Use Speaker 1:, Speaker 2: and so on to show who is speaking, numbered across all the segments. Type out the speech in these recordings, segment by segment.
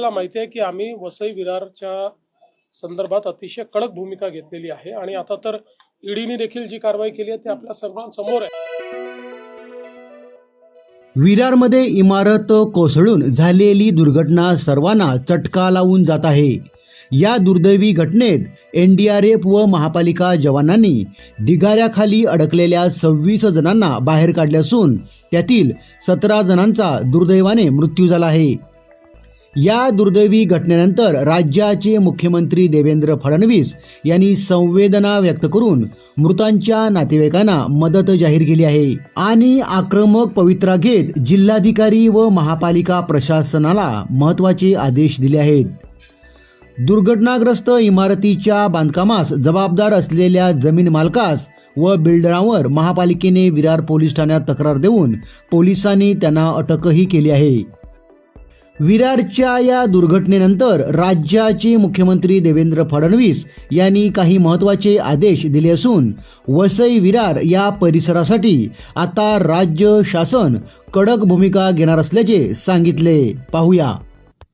Speaker 1: आपल्याला माहिती आहे की आम्ही वसई विरारच्या संदर्भात अतिशय कडक भूमिका घेतलेली आहे आणि आता तर ईडीने देखील जी कारवाई केली आहे ती आपल्या सर्वांसमोर आहे.
Speaker 2: विरारमध्ये इमारत कोसळून झालेली दुर्घटना सर्वांना चटका लावून जात आहे. या दुर्दैवी घटनेत एन डी आर एफ व महापालिका जवानांनी ढिगाऱ्याखाली अडकलेल्या सव्वीस जणांना बाहेर काढले असून त्यातील सतरा जणांचा दुर्दैवाने मृत्यू झाला आहे. या दुर्दैवी घटनेनंतर राज्याचे मुख्यमंत्री देवेंद्र फडणवीस यांनी संवेदना व्यक्त करून मृतांच्या नातेवाईकांना मदत जाहीर केली आहे. आणि आक्रमक पवित्रा घेत जिल्हाधिकारी व महापालिका प्रशासनाला महत्त्वाचे आदेश दिले आहेत. दुर्घटनाग्रस्त इमारतीच्या बांधकामास जबाबदार असलेल्या जमीन मालकास व बिल्डरांवर महापालिकेने विरार पोलीस ठाण्यात तक्रार देऊन पोलिसांनी त्यांना अटकही केली आहे. विरारच्या या दुर्घटनेनंतर राज्याचे मुख्यमंत्री देवेंद्र फडणवीस यांनी काही महत्त्वाचे आदेश दिले असून वसई विरार या परिसरासाठी आता राज्य शासन कडक भूमिका घेणार असल्याचे सांगितले. पाहूया.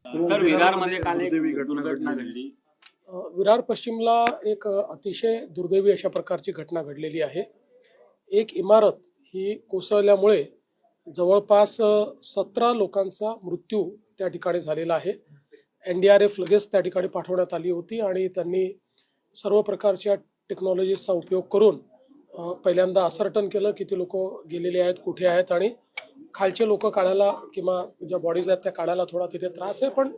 Speaker 3: सर विरारमध्ये काल एक दुर्घटना घडली.
Speaker 1: अ, विरार पश्चिमला एक अतिशय दुर्दैवी अशा प्रकारची घटना घडलेली आहे. एक इमारत ही कोसळल्यामुळे जवळपास सतरा लोकांचा मृत्यू त्या ठिकाणी झालेला आहे. एन डी आर एफ लगेच त्या ठिकाणी पाठवण्यात आली होती आणि त्यांनी सर्व प्रकारच्या टेक्नॉलॉजीचा उपयोग करून पहिल्यांदा असर्टन केलं किती लोक गेलेले आहेत कुठे आहेत आणि खालचे लोक काढायला किंवा ज्या बॉडीज आहेत त्या काढायला थोडा तिथे त्रास आहे पण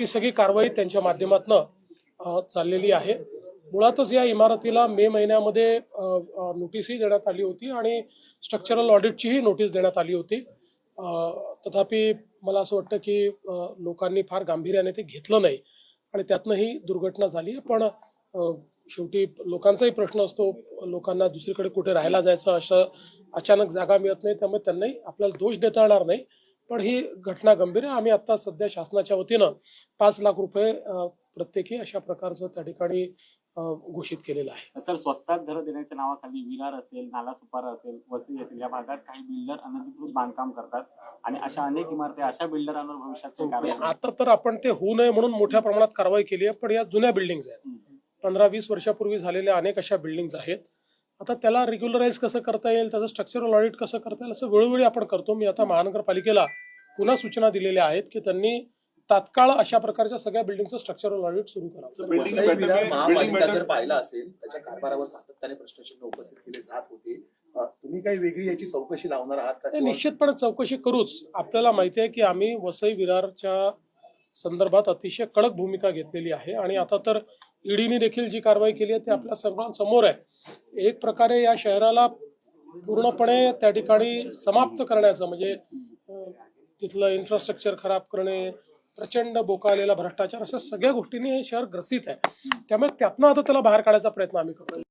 Speaker 1: ती सगळी कारवाई त्यांच्या माध्यमातनं चाललेली आहे. मुळातच या इमारतीला मे महिन्यामध्ये नोटीसही देण्यात आली होती आणि स्ट्रक्चरल ऑडिटचीही नोटीस देण्यात आली होती. तथापि मला असं वाटतं की लोकांनी फार गांभीर्याने ते घेतलं नाही आणि त्यातनं ही दुर्घटना झाली पण शेवटी लोकांचाही प्रश्न असतो लोकांना दुसरीकडे कुठे राहायला जायचं असं अचानक जागा मिळत नाही त्यामुळे त्यांनाही आपल्याला दोष देता येणार नाही. पण ही घटना गंभीर आहे. आम्ही आता सध्या शासनाच्या वतीनं पाच लाख रुपये प्रत्येकी अशा प्रकारचं त्या ठिकाणी घोषित केलेलं आहे.
Speaker 3: सर स्वस्तात घरं देण्याच्या नावाखाली विरार असेल नाला सुपारा असेल वसई असेल या भागात काही बिल्डर अनधिकृत बांधकाम करतात आणि अशा अनेक इमारती अशा बिल्डरांवर कारवाई
Speaker 1: आता तर आपण ते होऊ नये म्हणून मोठ्या प्रमाणात कारवाई केली आहे पण या जुन्या बिल्डिंग्स आहेत. पंधरा वीस वर्षापूर्वी झालेल्या अनेक अशा बिल्डिंग्स आहेत. आता त्याला रेग्युलराईज कसं करता येईल त्याचं स्ट्रक्चरल ऑडिट कसं करता येईल असं वेळोवेळी आपण करतो. मी आता महानगरपालिकेला पुन्हा सूचना दिलेल्या आहेत की त्यांनी तात्काळ अशा प्रकारच्या सगळ्या बिल्डिंगचं स्ट्रक्चरल ऑडिट सुरू करावं.
Speaker 4: वसई विरार महापालिका जर पाहिला असेल त्याच्या कारभारावर सातत्याने प्रश्नचिन्ह उपस्थित केले जात होते. तुम्ही काही वेगळी याची चौकशी लावणार आहात का
Speaker 1: निश्चितपणे चौकशी करूच. आपल्याला माहिती आहे की आम्ही वसई विरारच्या संदर्भात अतिशय कडक भूमिका घेतलेली आहे. आणि आता तर ईडीने देखील जी कारवाई केली आहे ती आपल्या सर्वांसमोर आहे. एक प्रकारे या शहराला पूर्णपणे त्या ठिकाणी समाप्त करण्याचं म्हणजे तिथलं इन्फ्रास्ट्रक्चर खराब करणे प्रचंड बोकाळलेला भ्रष्टाचार अशा सगळ्या गोष्टींनी हे शहर ग्रसित आहे. त्यामुळे त्यातनं आता त्याला बाहेर काढायचा प्रयत्न आम्ही करतो